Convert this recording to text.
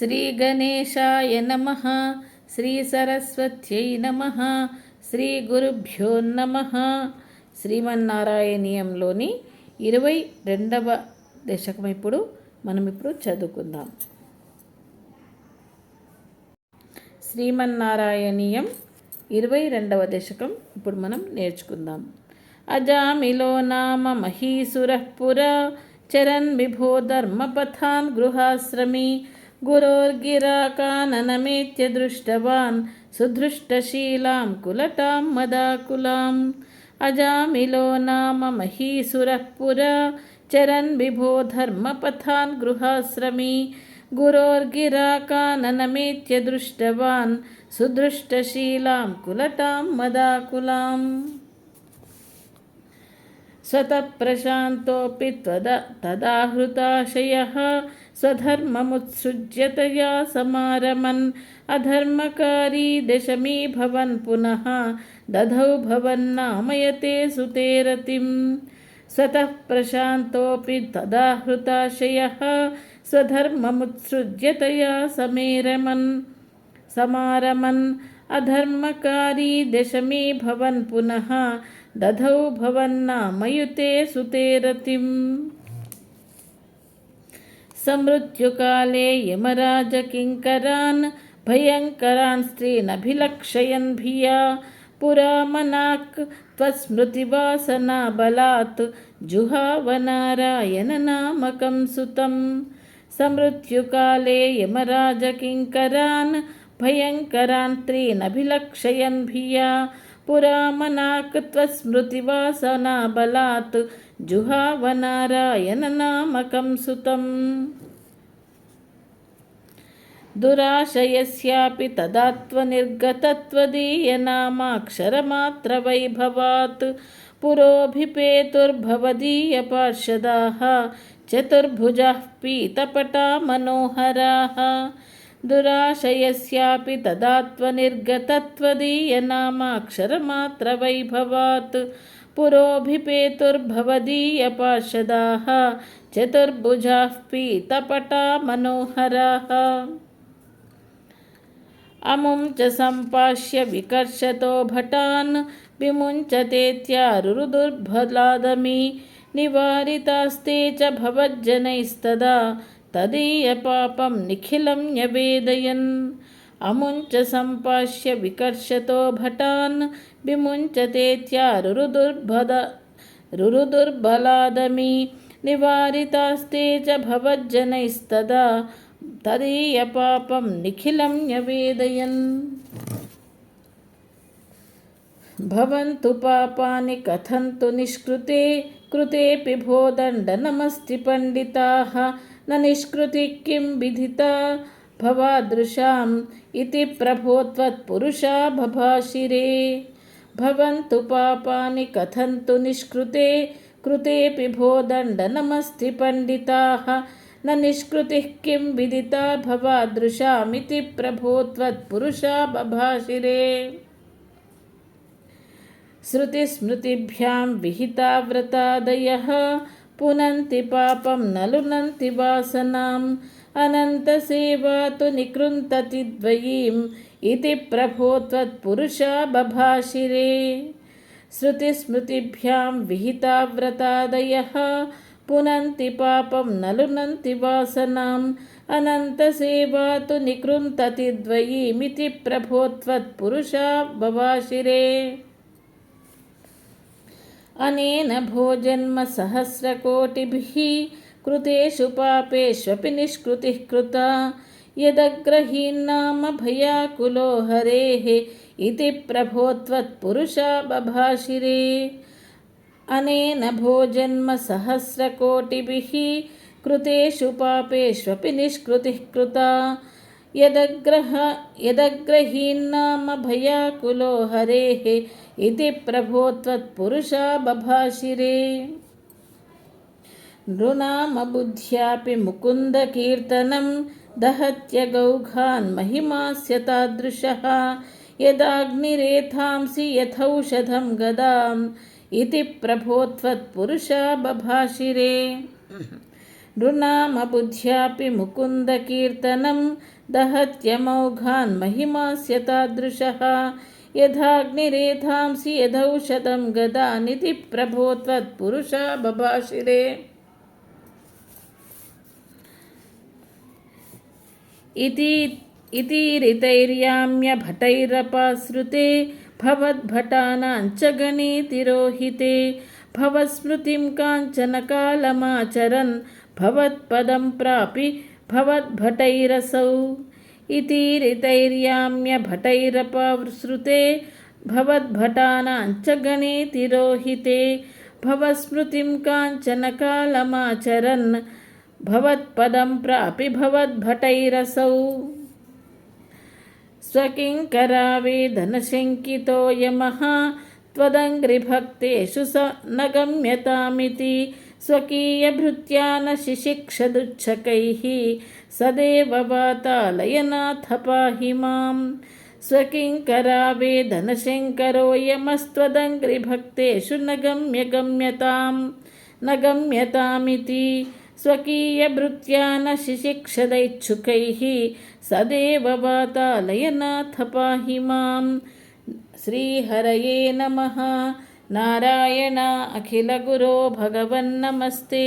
శ్రీగణేశాయ నమ. శ్రీసరస్వత్యై నమ. శ్రీ గురుభ్యో నమ. శ్రీమన్నారాయణీయంలోని ఇరవై రెండవ దశకం ఇప్పుడు మనం ఇప్పుడు చదువుకుందాం. శ్రీమన్నారాయణీయం ఇరవై రెండవ దశకం ఇప్పుడు మనం నేర్చుకుందాం. అజామిలో నామ మహీసురపుర చరన్ విభో ధర్మపథాన్ గృహాశ్రమీ गुरोर्गिराकाननमेत्यदृष्टवान् सुधृष्टशीलां कुलटां मदाकुलाम् अजामिलो नाम महीसुरः पुरा, चरन् विभो धर्मपथान् गृहाश्रमी। गुरोर्गिराकाननमेत्य दृष्टवान्, सुदृष्टशीलां कुलटां मदाकुलाम् स्वतःप्रशान्तोऽपि त्वद तदाहृताशयः, स्वधर्ममुत्सृज्यतया समारमन्। अधर्मकारी दशमी भवन् पुनः, दधौ भवन्नामयते सुतेरतिं स्वतः प्रशान्तोऽपि तदाहृताशयः, स्वधर्ममुत्सृज्यतया समेरमन्। समारमन्। अधर्मकारी दशमी भवन् पुनः दधौ भवन्नामयुते सुतेरतिम् समृत्युकाले यमराजकिङ्करान् भयङ्करान् स्त्रीनभिलक्षयन् भिया पुरा मनाक् त्वत्स्मृतिवासनाबलात् जुहावनारायणनामकं सुतं समृत्युकाले यमराजकिङ्करान् भयङ्करान् स्त्रीनभिलक्षयन् भिया पुरामनाक्त्वस्मृतिवासनाबलात् जुहावनारायणनामकं सुतम् दुराशयस्यापि तदा त्वनिर्गतत्वदीयनामाक्षरमात्रवैभवात् पुरोभिपेतुर्भवदीयपार्षदाः चतुर्भुजाः पीतपटा मनोहराः दुराशयस्यापि तदा त्वनिर्गतत्वदीयनामाक्षरमात्रवैभवात् पुरोभिपेतुर्भवदीयपार्षदाः चतुर्भुजाः पीतपटा मनोहराः अमुं च सम्पाश्य विकर्षतो भटान् विमुञ्चतेत्यारुरुदुर्भलादमी निवारितास्ते च भवज्जनैस्तदा तदीयपापं निखिलं न्यवेदयन्। अमुञ्च सम्पाश्य विकर्षतो भटान्। विमुञ्चतेत्यारुरुदुर्भद रुरुदुर्बलादमी। निवारितास्ते च भवज्जनैस्तदा। तदीयपापं निखिलं न्यवेदयन्। भवन्तु पापानि कथन्तु निष्कृते। कृतेऽपि भो दण्डनमस्ति पण्डिताः। न निष्कृतिः किं विधिता भवादृशाम् इति प्रभो त्वत्पुरुषा बभाषिरे भवन्तु पापानि कथन्तु निष्कृते, कृतेऽपि भो दण्डनमस्ति पण्डिताः। न निष्कृतिः किं विदिता भवादृशामिति प्रभो त्वत्पुरुषा बभाषिरे श्रुतिस्मृतिभ्यां विहिता व्रतादयः పునంతి పాపం నలునంతి వాసనాం. అనంత సేవాతు నికృంతతి ద్వయీం ఇది ప్రభోత్వత్పురుషా బభాషిరే. శృతిస్మృతిభ్యాం విహితావ్రతాదయ పునంతి పాపం నలునంతి వాసనాం. అనంతసేవాతు నికృంతతి ద్వయీమితి ప్రభోత్వత్పురుషా బవాశిరే अनेन भोजन्मसहस्रकोटिभिः कृतेषु पापेष्वपि निष्कृतिः कृता। यदग्रहीन्नाम भयाकुलो हरेः इति प्रभो त्वत्पुरुषा बभाषिरे। अनेन भोजन्मसहस्रकोटिभिः कृतेषु पापेष्वपि निष्कृतिः कृता। यदग्रह यदग्रहीन्नाम भयाकुलो हरेः इति प्रभो त्वत्पुरुषा बभाषिरे नृनामबुद्ध्यापि मुकुन्दकीर्तनं दहत्यगौघान् महिमास्य तादृशः यदाग्निरेथांसि यथौषधं गदाम् इति प्रभो त्वत्पुरुषा बभाषिरे नृणामबुद्ध्यापि मुकुन्दकीर्तनं दहत्यमौघान् महिमास्य तादृशः यथाग्निरेधांसि यदौषधं गदानिति प्रभो त्वत्पुरुषा बभाषिरे इति इतिरितैर्याम्यभटैरपाश्रुते भवद्भटानाञ्च गणेतिरोहिते भवस्मृतिं काञ्चनकालमाचरन् भवत्पदं प्रापि भवद्भटैरसौ इतिरितैर्याम्यभटैरपाश्रुते भवद्भटानाञ्च गणेतिरोहिते भवस्मृतिं काञ्चनकालमाचरन् भवत्पदं प्रापि भवद्भटैरसौ स्वकिङ्करावेदनशङ्कितो यमः त्वदङ्घ्रिभक्तेषु स न गम्यतामिति स्वकीयभृत्या न शिशिक्षदुच्छकैः सदेव वातालयनाथ पाहि माँ। स्वकिङ्करावेदनशङ्करो यमस्त्वदङ्घ्रिभक्तेषु न गम्य गम्यतां, न गम्यतामिति। स्वकीयभृत्या न शिशिक्षदैच्छुकैः सदेव वातालयनाथ पाहि माँ। श्रीहरये नमः। ನಾರಾಯಣ ಅಖಿಲ ಗುರೋ ಭಗವನ್ ನಮಸ್ತೆ.